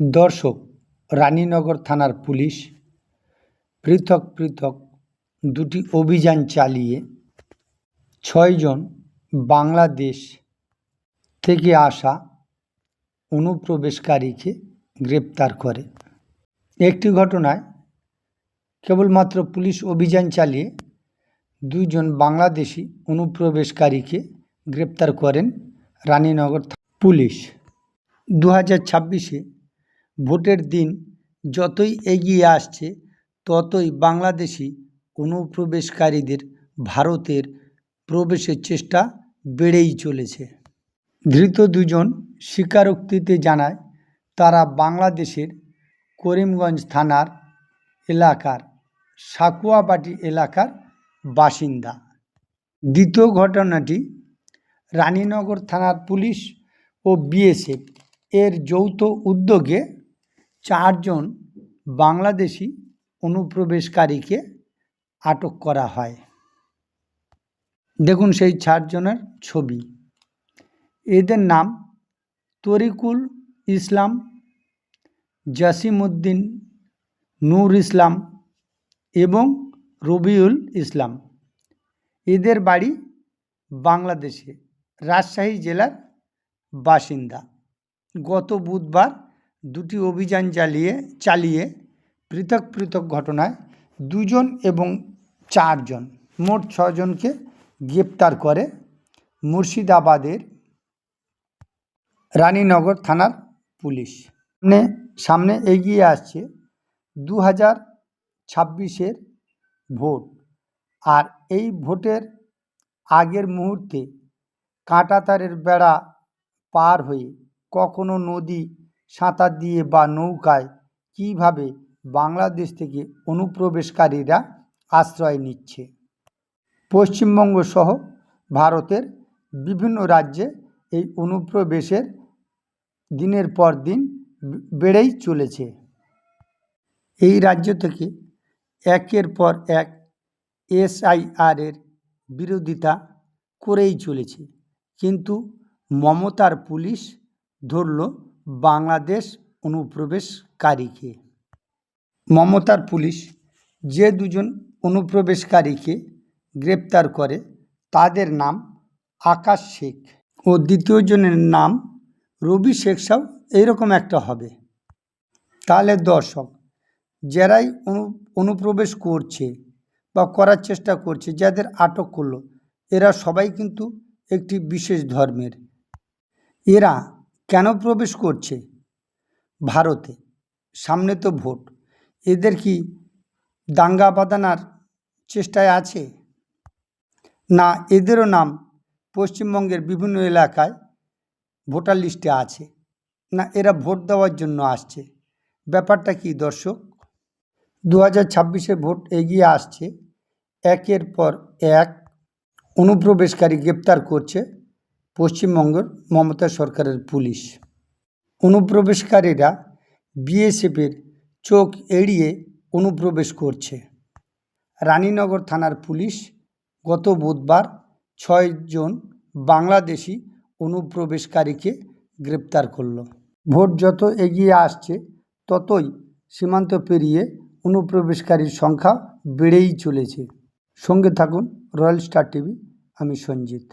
দর্শক, রানীনগর থানার পুলিশ, পৃথক পৃথক দুটি অভিযান চালিয়ে ছয়জন বাংলাদেশ থেকে আসা অনুপ্রবেশকারীকে গ্রেপ্তার করে। একটি ঘটনায় কেবলমাত্র পুলিশ অভিযান চালিয়ে দুইজন বাংলাদেশি অনুপ্রবেশকারীকে গ্রেপ্তার করেন রানীনগর পুলিশ। দু হাজার ছাব্বিশে ভোটের দিন যতই এগিয়ে আসছে, ততই বাংলাদেশি অনুপ্রবেশকারীদের ভারতের প্রবেশের চেষ্টা বেড়েই চলেছে। ধৃত দুজন স্বীকারোক্তিতে জানায়, তারা বাংলাদেশের করিমগঞ্জ থানার এলাকার সাকুয়াবাটি এলাকার বাসিন্দা। দ্বিতীয় ঘটনাটি রানীনগর থানার পুলিশ ও বিএসএফ এর যৌথ উদ্যোগে চারজন বাংলাদেশি অনুপ্রবেশকারীকে আটক করা হয়। দেখুন সেই চারজনের ছবি। এদের নাম তরিকুল ইসলাম, জাসিমউদ্দিন নূর ইসলাম এবং রবিউল ইসলাম। এদের বাড়ি বাংলাদেশে, রাজশাহী জেলার বাসিন্দা। গত বুধবার দুটি অভিযান চালিয়ে চালিয়ে পৃথক পৃথক ঘটনায় দুজন এবং চারজন, মোট ছজনকে গ্রেপ্তার করে মুর্শিদাবাদের রানীনগর থানার পুলিশ। সামনে সামনে এগিয়ে আসছে দু হাজার ছাব্বিশের ভোট। আর এই ভোটের আগের মুহূর্তে কাঁটাতারের বেড়া পার হয়ে কখনো নদী সাঁতার দিয়ে বা নৌকায় কীভাবে বাংলাদেশ থেকে অনুপ্রবেশকারীরা আশ্রয় নিচ্ছে? পশ্চিমবঙ্গ সহ ভারতের বিভিন্ন রাজ্যে এই অনুপ্রবেশের দিনের পর দিন বেড়েই চলেছে। এই রাজ্য থেকে একের পর এক এসআইআরের বিরোধিতা করেই চলেছে। কিন্তু মমতার পুলিশ ধরল বাংলাদেশ অনুপ্রবেশকারীকে। মমতার পুলিশ যে দুজন অনুপ্রবেশকারীকে গ্রেপ্তার করে, তাদের নাম আকাশ শেখ ও দ্বিতীয় জনের নাম রবি শেখ সাহ এইরকম একটা হবে। তাহলে দর্শক, যারাই অনু, অনুপ্রবেশ করছে বা করার চেষ্টা করছে, যাদের আটক করল, এরা সবাই কিন্তু একটি বিশেষ ধর্মের। এরা কেন প্রবেশ করছে? ভারতে। সামনে তো ভোট। এদের কি দাঙ্গা বাঁধানোর চেষ্টায় আছে? না, এদেরও নাম পশ্চিমবঙ্গের বিভিন্ন এলাকায় ভোটার লিস্টে আছে। না, এরা ভোট দেওয়ার জন্য আসছে। ব্যাপারটা কি দর্শক? দু হাজার ছাব্বিশে ভোট এগিয়ে আসছে। একের পর এক অনুপ্রবেশকারী গ্রেপ্তার করছে পশ্চিমবঙ্গের মমতা সরকারের পুলিশ। অনুপ্রবেশকারীরা বিএসএফের চোখ এড়িয়ে অনুপ্রবেশ করছে। রানীনগর থানার পুলিশ গত বুধবার ছয়জন বাংলাদেশি অনুপ্রবেশকারীকে গ্রেপ্তার করল। ভোট যত এগিয়ে আসছে, ততই সীমান্ত পেরিয়ে অনুপ্রবেশকারীর সংখ্যা বেড়েই চলেছে। সঙ্গে থাকুন রয়্যাল স্টার টিভি, আমি সঞ্জিত।